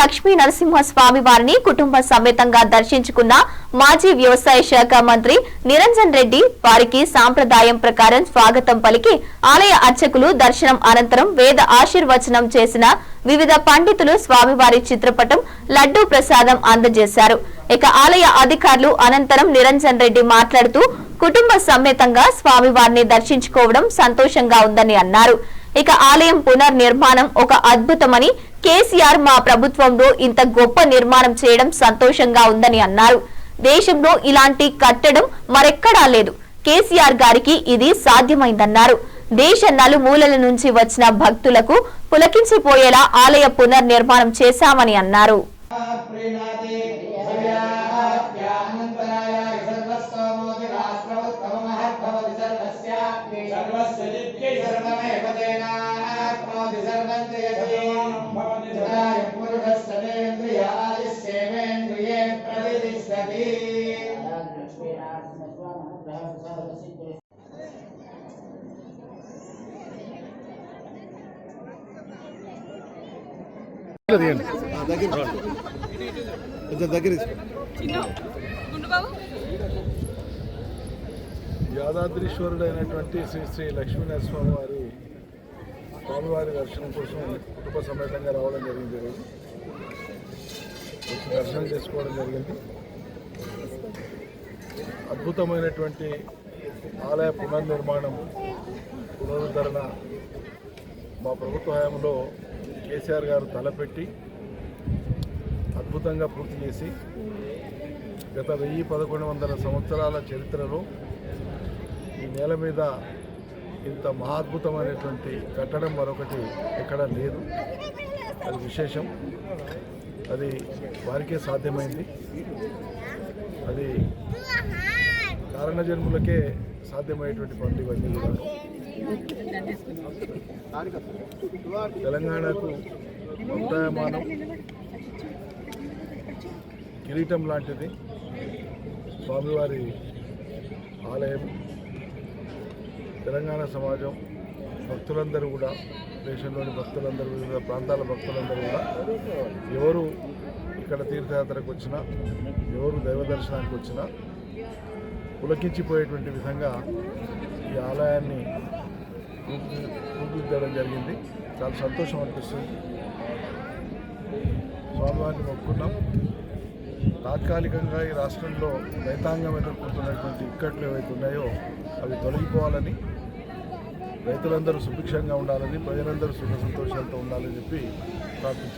లక్ష్మీ నరసింహస్వామి వారిని కుటుంబ సమేతంగా దర్శించుకున్న మాజీ వ్యవసాయ శాఖ మంత్రి నిరంజన్ రెడ్డి వారికి సాంప్రదాయం ప్రకారం స్వాగతం పలికి ఆలయ అర్చకులు దర్శనం అనంతరం వేద ఆశీర్వచనం చేసిన వివిధ పండితులు స్వామివారి చిత్రపటం లడ్డూ ప్రసాదం అందజేశారు. ఇక ఆలయ అధికారులు అనంతరం నిరంజన్ రెడ్డి మాట్లాడుతూ కుటుంబ సమేతంగా స్వామివారిని దర్శించుకోవడం సంతోషంగా ఉందని అన్నారు. ఇక ఆలయం పునర్నిర్మాణం ఒక అద్భుతమని కేసీఆర్ మా ప్రభుత్వంలో ఇంత గొప్ప నిర్మాణం చేయడం సంతోషంగా ఉందని అన్నారు. దేశంలో ఇలాంటి కట్టడం మరెక్కడా లేదు. కేసీఆర్ గారికి ఇది సాధ్యమైందన్నారు. దేశ నలుమూలల నుంచి వచ్చిన భక్తులకు పులకించిపోయేలా ఆలయ పునర్నిర్మాణం చేశామని అన్నారు. సర్వస్య సర్వస్య జిత్యై సర్వమేవ తేనాప్నోతి సర్వం జయతి జనాయ పురుషస్తేంద్రియాయుష్యేవేంద్రియే ప్రతిష్టతి తీయండి. దగ్గర కొంచెం దగ్గర యాదాద్రీశ్వరుడైనటువంటి యాదాద్రీశ్వరుడు అయినటువంటి శ్రీ శ్రీ లక్ష్మీనరస్వామి వారి స్వామివారి దర్శనం కోసం కుటుంబ సమేతంగా రావడం జరిగింది. ఈరోజు దర్శనం చేసుకోవడం జరిగింది. అద్భుతమైనటువంటి ఆలయ పునర్నిర్మాణం పునరుద్ధరణ మా ప్రభుత్వ హయాంలో కేసీఆర్ గారు తలపెట్టి అద్భుతంగా పూర్తి చేసి గత వెయ్యి పదకొండు వందల సంవత్సరాల చరిత్రలో నేల మీద ఇంత మహాద్భుతమైనటువంటి కట్టడం మరొకటి ఎక్కడ లేదు. అది విశేషం. అది వారికే సాధ్యమైంది. అది కారణ జన్ములకే సాధ్యమయ్యేటువంటి పనులు ఇవన్నీ కూడా తెలంగాణకు ఉద్దాయమానం కిరీటం లాంటిది. స్వామివారి ఆలయం. తెలంగాణ సమాజం భక్తులందరూ కూడా దేశంలోని భక్తులందరూ వివిధ ప్రాంతాల భక్తులందరూ కూడా ఎవరు ఇక్కడ తీర్థయాత్రకు వచ్చినా ఎవరు దైవ దర్శనానికి వచ్చినా పులకించిపోయేటువంటి విధంగా ఈ ఆలయాన్ని రూపుదిద్దడం జరిగింది. చాలా సంతోషం అనిపిస్తుంది. స్వామివారిని మొక్కున్నాం. తాత్కాలికంగా ఈ రాష్ట్రంలో రైతాంగం ఎదుర్కొంటున్నటువంటి ఇక్కట్లు ఏవైతే ఉన్నాయో అవి తొలగిపోవాలని రైతులందరూ సుభిక్షంగా ఉండాలని ప్రజలందరూ సుఖ సంతోషాలతో ఉండాలని చెప్పి ప్రార్థించారు